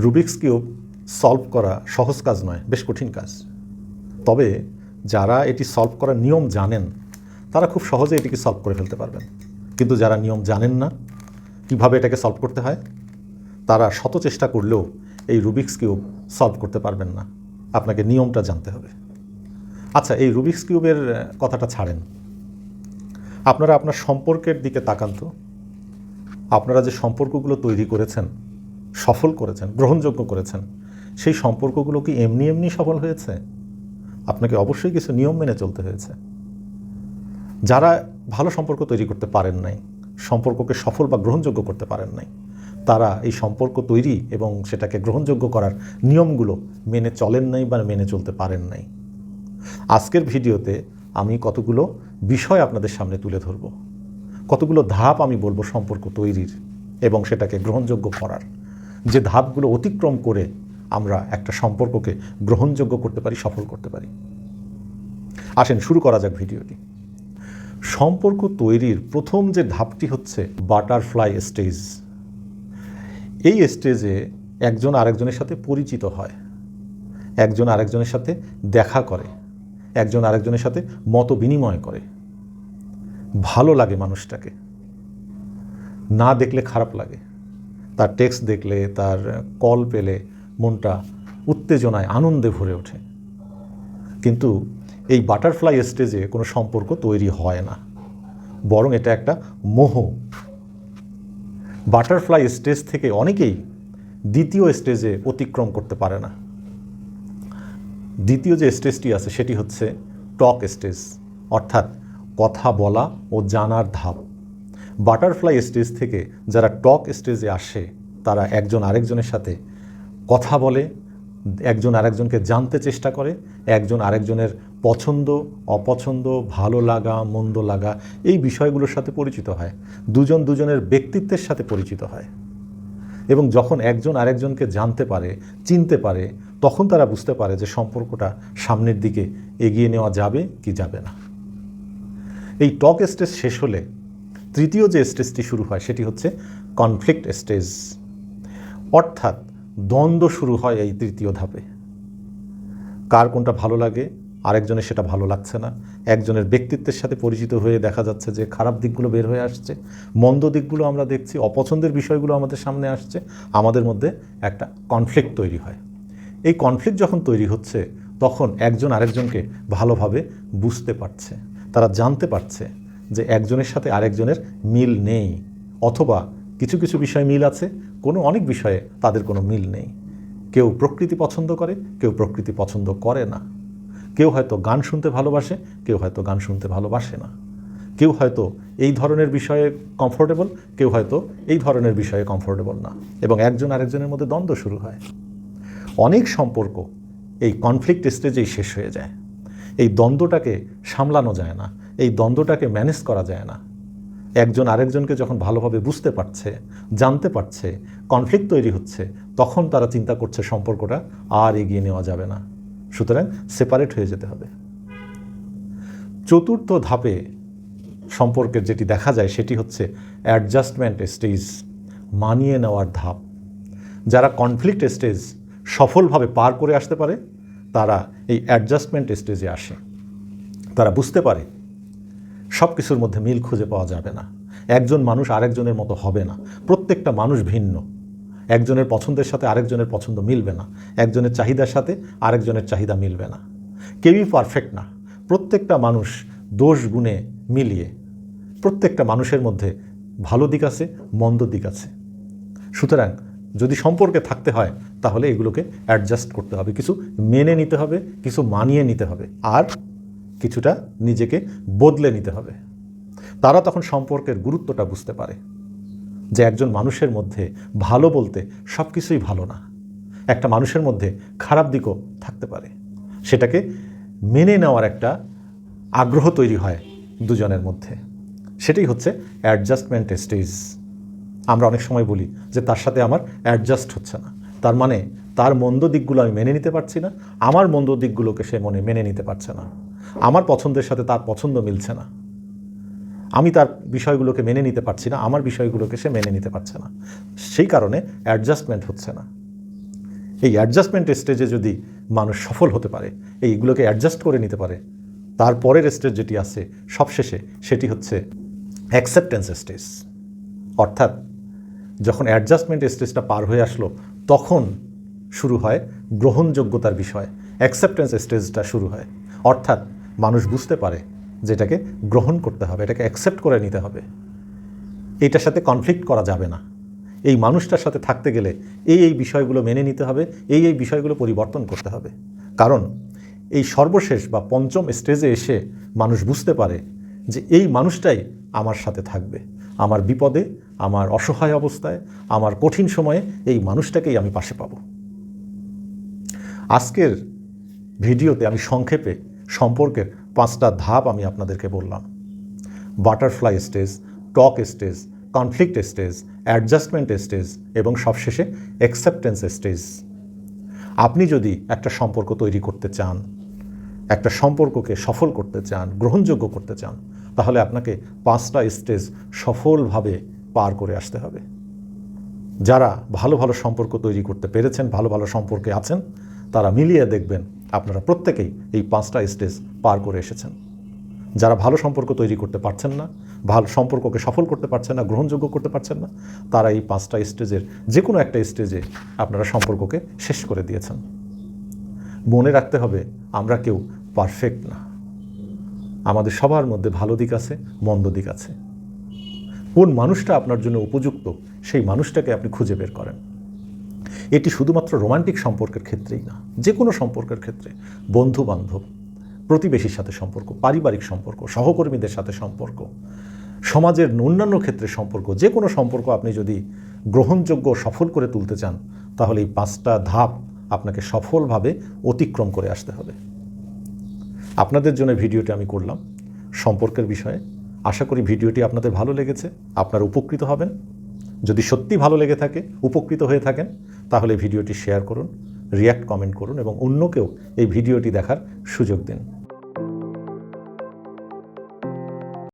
Rubik's cube solve করা সহজ কাজ নয়, বেশ কঠিন কাজ। তবে যারা এটি সলভ করার নিয়ম জানেন, তারা খুব সহজে এটিকে সলভ করে ফেলতে পারবেন। কিন্তু যারা নিয়ম জানেন না, কীভাবে এটাকে সলভ করতে হয়? তারা শত চেষ্টা করলেও এই রুবিক্স কিউব সলভ করতে পারবেন না। আপনাকে নিয়মটা জানতে হবে। আচ্ছা এই রুবিক্স কিউবের কথাটা ছাড়েন। আপনারা আপনার সম্পর্কের দিকে তাকান তো। আপনারা যে সম্পর্কগুলো তৈরি করেছেন সফল করেছেন, গ্রহণযোগ্য করেছেন। সেই সম্পর্কগুলো কি এমনি এমনি সফল হয়েছে? আপনাকে অবশ্যই কিছু নিয়ম মেনে চলতে হয়েছে। যারা ভালো সম্পর্ক তৈরি করতে পারেন নাই, সম্পর্ককে সফল বা গ্রহণযোগ্য করতে পারেন নাই, তারা এই সম্পর্ক তৈরি এবং সেটাকে গ্রহণযোগ্য করার নিয়মগুলো মেনে চলেন নাই বা মেনে চলতে পারেন নাই। আজকের ভিডিওতে আমি কতগুলো বিষয় আপনাদের সামনে তুলে ধরব। কতগুলো ধাপ আমি বলব সম্পর্ক তৈরির এবং সেটাকে গ্রহণযোগ্য করার। যে ধাপগুলো অতিক্রম করে আমরা একটা সম্পর্ককে গ্রহণযোগ্য করতে পারি, সফল করতে পারি। আসেন, শুরু করা যাক ভিডিওটি। সম্পর্ক তৈরির প্রথম যে ধাপটি হচ্ছে বাটারফ্লাই স্টেজ। এই স্টেজে একজন আরেকজনের সাথে পরিচিত হয়, একজন আরেকজনের সাথে দেখা করে, একজন আরেকজনের সাথে মত বিনিময় করে। ভালো লাগে মানুষটাকে। না দেখলে খারাপ লাগে। তার টেক্সট দেখলে, তার কল পেলে মনটা উত্তেজনায়, আনন্দে ভরে ওঠে। কিন্তু এই বাটারফ্লাই স্টেজে কোনো সম্পর্ক তৈরি হয় না। বরং এটা একটা মোহ। বাটারফ্লাই স্টেজ থেকে অনেকেই দ্বিতীয় স্টেজে অতিক্রম করতে পারে না। দ্বিতীয় যে স্টেজটি আছে, সেটি হচ্ছে টক স্টেজ অর্থাৎ কথা বলা ও জানার ধাপ। বাটারফ্লাই স্টেজ থেকে যারা টক স্টেজে আসে, তারা একজন আরেকজনের সাথে কথা বলে, একজন আরেকজনকে জানতে চেষ্টা করে, একজন আরেকজনের পছন্দ, অপছন্দ, ভালো লাগা, মন্দ লাগা, এই বিষয়গুলোর সাথে পরিচিত হয়। দুজন দুজনের ব্যক্তিত্বের সাথে পরিচিত হয়। এবং যখন একজন আরেকজনকে জানতে পারে, চিনতে পারে, তখন তারা বুঝতে পারে যে সম্পর্কটা সামনের দিকে এগিয়ে নেওয়া যাবে কি যাবে না। এই টক স্টেজ শেষ হলে তৃতীয় যে স্টেজটি শুরু হয় সেটি হচ্ছে কনফ্লিক্ট স্টেজ অর্থাৎ দ্বন্দ্ব শুরু হয় এই তৃতীয় ধাপে। কার কোনটা ভালো লাগে, আরেকজনের সেটা ভালো লাগছে না। একজনের ব্যক্তিত্বের সাথে পরিচিত হয়ে দেখা যাচ্ছে যে খারাপ দিকগুলো বের হয়ে আসছে, মন্দ দিকগুলো আমরা দেখছি, অপছন্দের বিষয়গুলো আমাদের সামনে আসছে, আমাদের মধ্যে একটা কনফ্লিক্ট তৈরি হয়। এই কনফ্লিক্ট যখন তৈরি হচ্ছে, তখন একজন আরেকজনকে ভালোভাবে বুঝতে পারছে, তারা জানতে পারছে যে একজনের সাথে আরেকজনের মিল নেই, অথবা কিছু কিছু বিষয়ে মিল আছে, কোনো অনেক বিষয়ে তাদের কোনো মিল নেই। কেউ প্রকৃতি পছন্দ করে, কেউ প্রকৃতি পছন্দ করে না। কেউ হয়তো গান শুনতে ভালোবাসে, কেউ হয়তো গান শুনতে ভালোবাসে না। কেউ হয়তো এই ধরনের বিষয়ে কমফোর্টেবল কেউ হয়তো এই ধরনের বিষয়ে কমফোর্টেবল না, এবং একজন আরেকজনের মধ্যে দ্বন্দ্ব শুরু হয়। অনেক সম্পর্ক এই কনফ্লিক্ট স্টেজেই শেষ হয়ে যায়। এই দ্বন্দ্বটাকে সামলানো যায় না। এই দ্বন্দ্বটাকে ম্যানেজ করা যায় না। একজন আরেকজনকে যখন ভালোভাবে বুঝতে পারছে, জানতে পারছে কনফ্লিক্ট তৈরি হচ্ছে, তখন তারা চিন্তা করছে সম্পর্কটা আর এগিয়ে নেওয়া যাবে না। সুতরাং সেপারেট হয়ে যেতে হবে। চতুর্থ ধাপে সম্পর্কের যেটি দেখা যায় সেটি হচ্ছে অ্যাডজাস্টমেন্ট স্টেজ মানিয়ে নেওয়ার ধাপ। যারা কনফ্লিক্ট স্টেজ সফলভাবে পার করে আসতে পারে, তারা এই অ্যাডজাস্টমেন্ট স্টেজে আসে। তারা বুঝতে পারে সব কিছুর মধ্যে মিল খুঁজে পাওয়া যাবে না। একজন মানুষ আরেকজনের মতো হবে না। প্রত্যেকটা মানুষ ভিন্ন। একজনের পছন্দের সাথে আরেকজনের পছন্দ মিলবে না। একজনের চাহিদার সাথে আরেকজনের চাহিদা মিলবে না। কেউই পারফেক্ট না। প্রত্যেকটা মানুষ দোষ গুণে মিলিয়ে প্রত্যেকটা মানুষের মধ্যে ভালো দিক আছে, মন্দ দিক আছে। সুতরাং যদি সম্পর্কে থাকতে হয়, তাহলে এগুলোকে অ্যাডজাস্ট করতে হবে। কিছু মেনে নিতে হবে, কিছু মানিয়ে নিতে হবে। আর কিছুটা নিজেকে বদলে নিতে হবে। তারা তখন সম্পর্কের গুরুত্বটা বুঝতে পারে যে একজন মানুষের মধ্যে ভালো বলতে সব কিছুই ভালো না। একটা মানুষের মধ্যে খারাপ দিকও থাকতে পারে। সেটাকে মেনে নেওয়ার একটা আগ্রহ তৈরি হয় দুজনের মধ্যে। সেটাই হচ্ছে অ্যাডজাস্টমেন্ট স্টেজ আমরা অনেক সময় বলি যে তার সাথে আমার অ্যাডজাস্ট হচ্ছে না। তার মানে তার মন্দ দিকগুলো আমি মেনে নিতে পারছি না, আমার মন্দ দিকগুলোকে সে মনে, মেনে নিতে পারছে না। আমার পছন্দের সাথে তার পছন্দ মিলছে না। আমি তার বিষয়গুলোকে মেনে নিতে পারছি না, আমার বিষয়গুলোকে সে মেনে নিতে পারছে না। সেই কারণে অ্যাডজাস্টমেন্ট হচ্ছে না। এই অ্যাডজাস্টমেন্ট স্টেজে যদি মানুষ সফল হতে পারে, এইগুলোকে অ্যাডজাস্ট করে নিতে পারে তারপরের স্টেজ যেটি আছে সবশেষে সেটি হচ্ছে অ্যাকসেপ্টেন্স স্টেজ অর্থাৎ যখন অ্যাডজাস্টমেন্ট স্টেজটা পার হয়ে আসলো, তখন শুরু হয় গ্রহণযোগ্যতার বিষয় অ্যাকসেপ্টেন্স স্টেজটা শুরু হয়। অর্থাৎ মানুষ বুঝতে পারে যে এটাকে গ্রহণ করতে হবে, এটাকে অ্যাকসেপ্ট করে নিতে হবে। এইটার সাথে কনফ্লিক্ট করা যাবে না। এই মানুষটার সাথে থাকতে গেলে এই এই বিষয়গুলো মেনে নিতে হবে, এই এই বিষয়গুলো পরিবর্তন করতে হবে। কারণ এই সর্বশেষ বা পঞ্চম স্টেজে এসে মানুষ বুঝতে পারে যে এই মানুষটাই আমার সাথে থাকবে। আমার বিপদে, আমার অসহায় অবস্থায়, আমার কঠিন সময়ে এই মানুষটাকেই আমি পাশে পাবো। আজকের ভিডিওতে আমি সংক্ষেপে সম্পর্কের পাঁচটা ধাপ আমি আপনাদেরকে বললাম। Butterfly stage, talk stage, conflict stage, adjustment stage এবং সবশেষে অ্যাকসেপ্টেন্স স্টেজ। আপনি যদি একটা সম্পর্ক তৈরি করতে চান, একটা সম্পর্ককে সফল করতে চান, গ্রহণযোগ্য করতে চান, তাহলে আপনাকে পাঁচটা স্টেজ সফলভাবে পার করে আসতে হবে। যারা ভালো ভালো সম্পর্ক তৈরি করতে পেরেছেন, ভালো ভালো সম্পর্কে আছেন, তারা মিলিয়ে দেখবেন আপনারা প্রত্যেকেই এই পাঁচটা স্টেজ পার করে এসেছেন। যারা ভালো সম্পর্ক তৈরি করতে পারছেন না, ভালো সম্পর্ককে সফল করতে পারছেন না, গ্রহণযোগ্য করতে পারছেন না, তারা এই পাঁচটা স্টেজের যে কোনো একটা স্টেজে আপনারা সম্পর্ককে শেষ করে দিয়েছেন। মনে রাখতে হবে, আমরা কেউ পারফেক্ট না। আমাদের সবার মধ্যে ভালো দিক আছে, মন্দ দিক আছে। কোন মানুষটা আপনার জন্য উপযুক্ত, সেই মানুষটাকে আপনি খুঁজে বের করেন। এটি শুধুমাত্র রোমান্টিক সম্পর্কের ক্ষেত্রেই না যে কোনো সম্পর্কের ক্ষেত্রে। বন্ধু বান্ধব প্রতিবেশীর সাথে সম্পর্ক, পারিবারিক সম্পর্ক, সহকর্মীদের সাথে সম্পর্ক, সমাজের অন্যান্য ক্ষেত্রে সম্পর্ক যে কোনো সম্পর্ক আপনি যদি গ্রহণযোগ্য সফল করে তুলতে চান, তাহলে এই পাঁচটা ধাপ আপনাকে সফলভাবে অতিক্রম করে আসতে হবে। আপনাদের জন্য ভিডিওটি আমি করলাম। সম্পর্কের বিষয়ে আশা করি ভিডিওটি আপনাদের ভালো লেগেছে। আপনারা উপকৃত হবেন। যদি সত্যি ভালো লেগে থাকে, উপকৃত হয়ে থাকেন, তাহলে ভিডিওটি শেয়ার করুন, রিয়্যাক্ট কমেন্ট করুন এবং অন্যকেও এই ভিডিওটি দেখার সুযোগ দিন।